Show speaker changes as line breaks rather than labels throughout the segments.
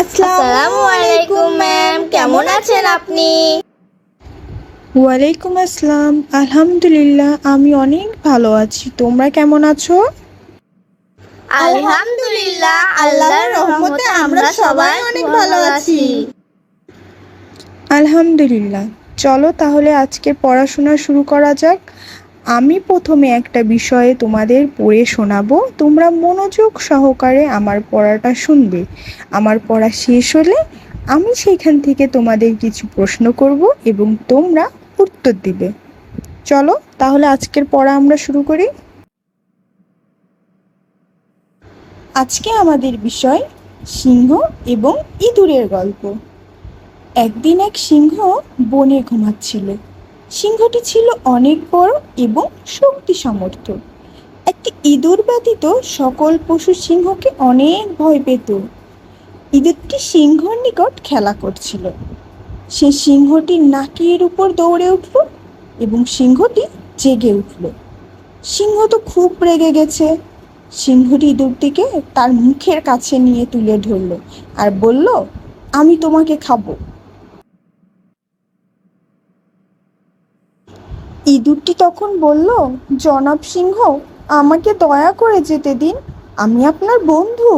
আসসালামু আলাইকুম ম্যাম কেমন আছেন আপনি?
ওয়ালাইকুম আসসালাম। আলহামদুলিল্লাহ আমি অনেক ভালো আছি। তোমরা কেমন আছো?
আলহামদুলিল্লাহ আল্লাহর রহমতে আমরা সবাই অনেক ভালো আছি।
আলহামদুলিল্লাহ। চলো তাহলে আজকে পড়াশোনা শুরু করা যাক। আমি প্রথমে একটা বিষয়ে তোমাদের পড়ে শোনাবো। তোমরা মনোযোগ সহকারে আমার পড়াটা শুনবে। আমার পড়া শেষ হলে আমি সেখান থেকে তোমাদের কিছু প্রশ্ন করব এবং তোমরা উত্তর দিবে। চলো, তাহলে আজকের পড়া আমরা শুরু করি। আজকে আমাদের বিষয় সিংহ এবং ইঁদুরের গল্প। একদিন এক সিংহ বনে ঘুমাচ্ছিল। সিংহটি ছিল অনেক বড় এবং শক্তি সামর্থ্য একটি ইঁদুর ব্যতীত সকল পশু সিংহকে অনেক ভয় পেত। ইঁদুরটি সিংহর নিকট খেলা করছিল। সে সিংহটির নাকের উপর দৌড়ে উঠল এবং সিংহটি জেগে উঠল। সিংহ তো খুব রেগে গেছে। সিংহটি ইঁদুরটিকে তার মুখের কাছে নিয়ে তুলে ধরল আর বলল, আমি তোমাকে খাব। ইঁদুরটি তখন বলল, জনাব সিংহ, আমাকে দয়া করে যেতে দিন। আমি আপনার বন্ধু।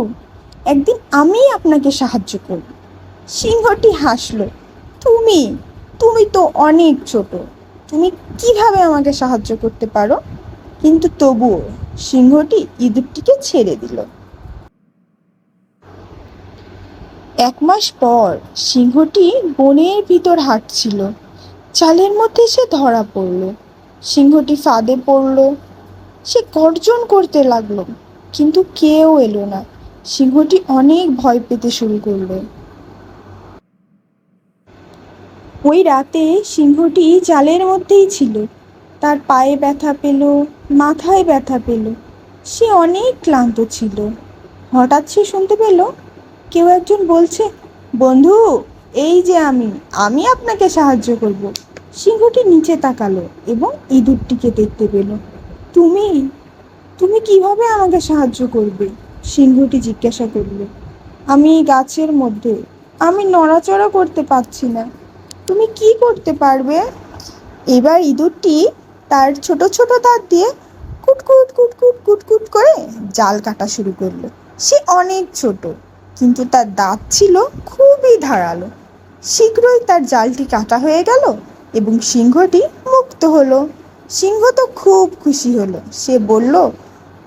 একদিন আমি আপনাকে সাহায্য করব। সিংহটি হাসলো, তুমি তুমি তো অনেক ছোট। তুমি কীভাবে আমাকে সাহায্য করতে পারো? কিন্তু তবুও সিংহটি ইঁদুরটিকে ছেড়ে দিল। এক মাস পর সিংহটি বনের ভিতর হাঁটছিল। চালের মধ্যে সে ধরা পড়ল, সিংহটি ফাঁদে পড়ল। সে গর্জন করতে লাগল, কিন্তু কেউ এলো না। সিংহটি অনেক ভয় পেতে শুরু করল। ওই রাতে সিংহটি জালের মধ্যেই ছিল। তার পায়ে ব্যথা পেল, মাথায় ব্যথা পেল। সে অনেক ক্লান্ত ছিল। হঠাৎ সে শুনতে পেল, কেউ একজন বলছে, বন্ধু এই যে আমি আমি আপনাকে সাহায্য করব। সিংহটি নিচে তাকালো এবং ইঁদুরটিকে দেখতে পেল। তুমি তুমি কীভাবে আমাকে সাহায্য করবে? সিংহটি জিজ্ঞাসা করল। আমি গাছের মধ্যে, আমি নড়াচড়া করতে পারছি না। তুমি কি করতে পারবে? এবার ইঁদুরটি তার ছোট ছোট দাঁত দিয়ে কুটকুট কুটকুট কুটকুট করে জাল কাটা শুরু করল। সে অনেক ছোট, কিন্তু তার দাঁত ছিল খুবই ধারালো। শীঘ্রই তার জালটি কাটা হয়ে গেল এবং সিংহটি মুক্ত হলো। সিংহ তো খুব খুশি হলো। সে বলল,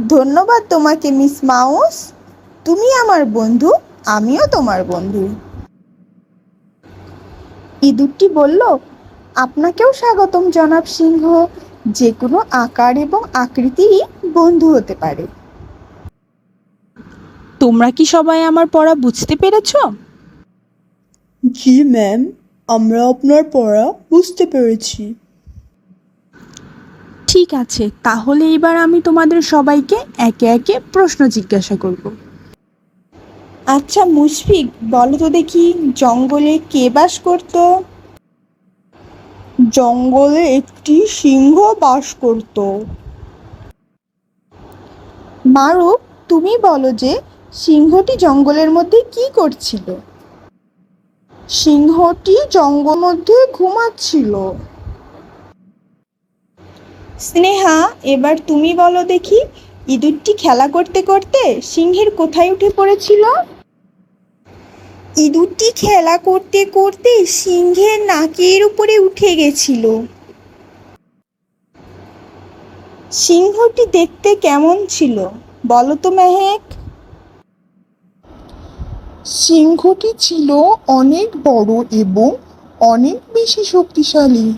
ধন্যবাদ তোমাকে, মিস মাউস। তুমি আমার বন্ধু, আমিও তোমার বন্ধু। ইঁদুরটি বলল, আপনাকেও স্বাগতম জনাব সিংহ। যে কোনো আকার এবং আকৃতিরই বন্ধু হতে পারে।
তোমরা কি সবাই আমার পড়া বুঝতে পেরেছ?
জি ম্যাম আমরা আপনার পড়া বুঝতে পেরেছি।
ঠিক আছে তাহলে এবার আমি তোমাদের সবাইকে একে একে প্রশ্ন জিজ্ঞাসা করব।
আচ্ছা মুশফিক বলো তো দেখি জঙ্গলে কে বাস করত? জঙ্গলে একটি সিংহ বাস করত। মারুফ তুমি বলো যে সিংহটি জঙ্গলের মধ্যে কি করছিল? সিংহটি জঙ্গল মধ্যে ঘুমাচ্ছিল। স্নেহা, এবার তুমি বলো দেখি, ইঁদুরটি খেলা করতে করতে সিংহের কোথায় উঠে পড়েছিল? ইঁদুরটি খেলা করতে করতে সিংহের নাকের উপরে উঠে গেছিল। সিংহটি দেখতে কেমন ছিল? বলো তো, মেহেক।
সিংহটি ছিল অনেক বড় এবং অনেক বেশি শক্তিশালী।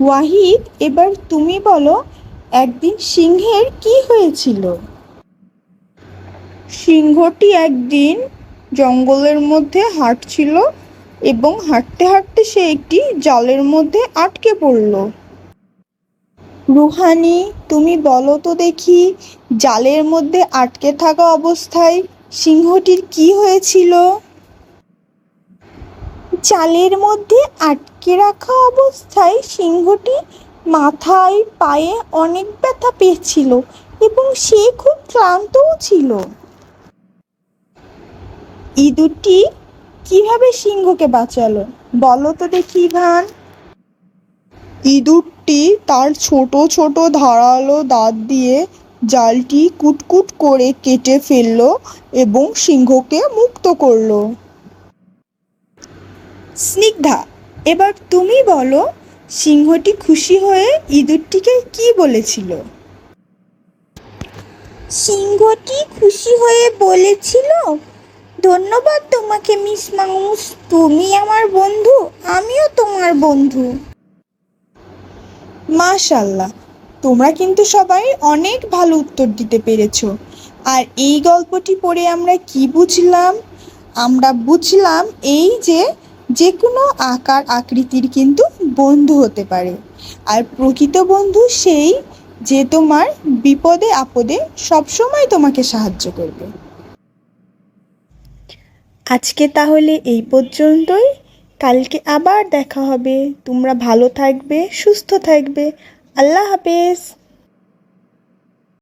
ওয়াহিদ, এবার তুমি বলো, একদিন সিংহের কি হয়েছিল? সিংহটি একদিন জঙ্গলের মধ্যে হাঁটছিল এবং হাঁটতে হাঁটতে সে একটি জালের মধ্যে আটকে পড়ল। রুহানি, তুমি বলো তো দেখি, জালের মধ্যে আটকে থাকা অবস্থায় সিংহটির কি হয়েছিল? চালের মধ্যে আটকে রাখা অবস্থায় সিংহটি মাথায় পায়ে অনেক ব্যথা পেয়েছিল এবং সে খুব ক্লান্তও ছিল। ইঁদুরটি কীভাবে সিংহকে বাঁচালো? বলো তো দেখি ভান
ইঁদুরটি তার ছোট ছোট ধারালো দাঁত দিয়ে জালটি কুটকুট করে কেটে ফেলল এবং সিংহকে মুক্ত করল।
স্নিগ্ধা এবার তুমি বলো সিংহটি খুশি হয়ে ইঁদুরটিকে কি বলেছিল? সিংহটি খুশি হয়ে বলেছিল ধন্যবাদ তোমাকে মিস মাউস। তুমি আমার বন্ধু আমিও তোমার বন্ধু। মাশাল্লাহ তোমরা কিন্তু সবাই অনেক ভালো উত্তর দিতে পেরেছ। আর এই গল্পটি পড়ে আমরা কি বুঝলাম? আমরা বুঝলাম এই যে যে কোনো আকার আকৃতির কিন্তু বন্ধু হতে পারে। আর প্রকৃত বন্ধু সেই যে তোমার বিপদে আপদে সবসময় তোমাকে সাহায্য করবে। আজকে তাহলে এই পর্যন্তই। কালকে আবার দেখা হবে। তোমরা ভালো থাকবে, সুস্থ থাকবে। अल्लाह हाफिज़।